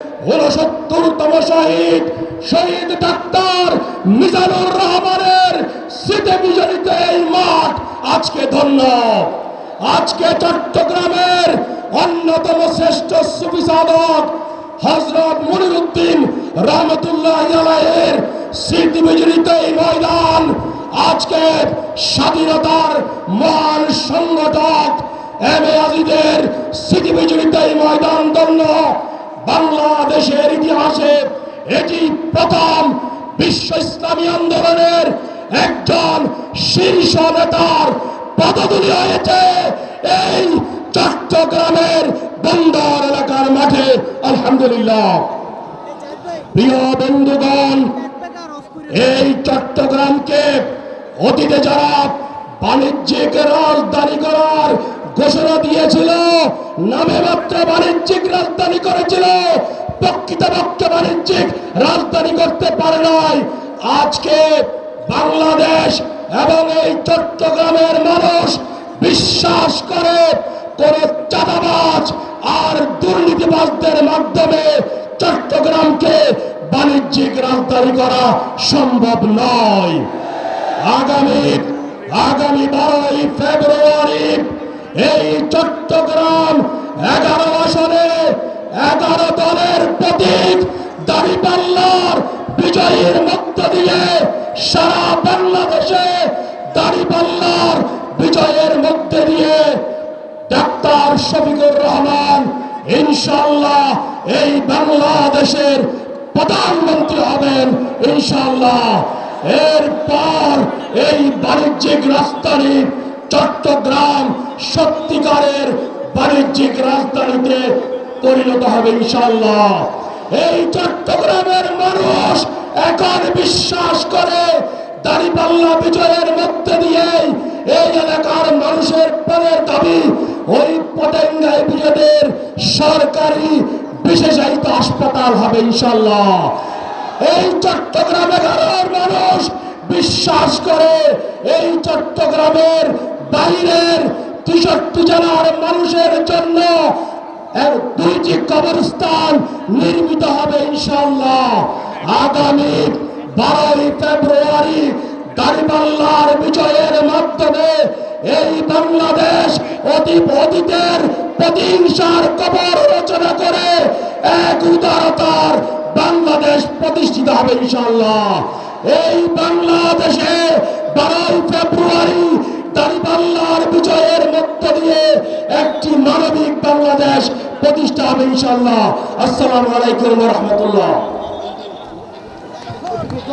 উনসত্তরতম শহীদ শহীদ doctor Mizanur রহমানের স্মৃতি বিজড়িত এই মাঠ আজকে ধন্য। আজকে চট্টগ্রামের অন্যতম শ্রেষ্ঠ সুফি সাধক হজরত মনিরুদ্দিন রহমতুল্লাহ আলাইয়ের স্মৃতি বিজড়িত এই ময়দান আজকে স্বাধীনতার মহান সংগঠক এম এ আজিদের স্মৃতি বিজড়িত এই ময়দান ধন্য। বাংলাদেশের ইতিহাসে এটি প্রথম বিশ্ব ইসলামী আন্দোলনের একজন শীর্ষ নেতার পদতুলি হয়েছে এই চট্টগ্রামের বন্দর এলাকার মাঠে। আলহামদুলিল্লাহ। প্রিয় বন্ধুগণ, এই চট্টগ্রামকে অতীতে যারা বাণিজ্যিক রাজধানী করার ঘোষণা দিয়েছিল নামে মাত্র বাণিজ্যিক রাজধানী করেছিল। প্রকৃতপক্ষে বাণিজ্যিক রাজধানী করতে পারে নাই। আজকে বাংলাদেশ এবং এই চট্টগ্রামের মানুষ বিশ্বাস করে, কোন চাঁদাবাজ আর দুর্নীতিবাজদের মাধ্যমে চট্টগ্রামকে বাণিজ্যিক রাজধানী করা সম্ভব নয়। আগামী আগামী বারোই ফেব্রুয়ারি এই চট্টগ্রাম এগারো আসনে, এগারো দলের প্রতীক দাঁড়িপাল্লার বিজয়ীর মধ্য দিয়ে সারা বাংলাদেশে দাঁড়িপাল্লার বিজয়ের মধ্যে দিয়ে ডাক্তার শফিকুর রহমান ইনশাল্লাহ এই বাংলাদেশের প্রধানমন্ত্রী হবেন ইনশাল্লাহ এরপর এই বাণিজ্যিক রাজধানী চট্টগ্রাম সত্যিকারের বাণিজ্যিক রাজধানীতে পরিণত হবে ইনশাল্লাহ এই চট্টগ্রামের মানুষ এখন বিশ্বাস করে দাঁড়িপাল্লা বিজয়ের মধ্যে দিয়ে এই এলাকার মানুষের পদের দাবি, ওই পতেঙ্গায় বিজেদের সরকারি বিশেষায়িত হাসপাতাল হবে ইনশাল্লাহ এই চট্টগ্রাম মানুষ বিশ্বাস করে, এই চট্টগ্রামের বাইরের তেষট্টি জেলার মানুষের জন্য দুইটি কবরস্থান নির্মিত হবে ইনশাল্লাহ আগামী বারোই ফেব্রুয়ারি দাঁড়িপাল্লার বিজয়ের মাধ্যমে এই বাংলাদেশ অতি অতীতের প্রতিহিংসার কবর রচনা করে এক উদারতার বাংলাদেশ প্রতিষ্ঠিত হবে ইনশাল্লাহ এই বাংলাদেশে বারোই ফেব্রুয়ারি একটি মানবিক বাংলাদেশ প্রতিষ্ঠা হবে ইনশাল্লাহ আসসালামু আলাইকুম রহমতুল্লাহ।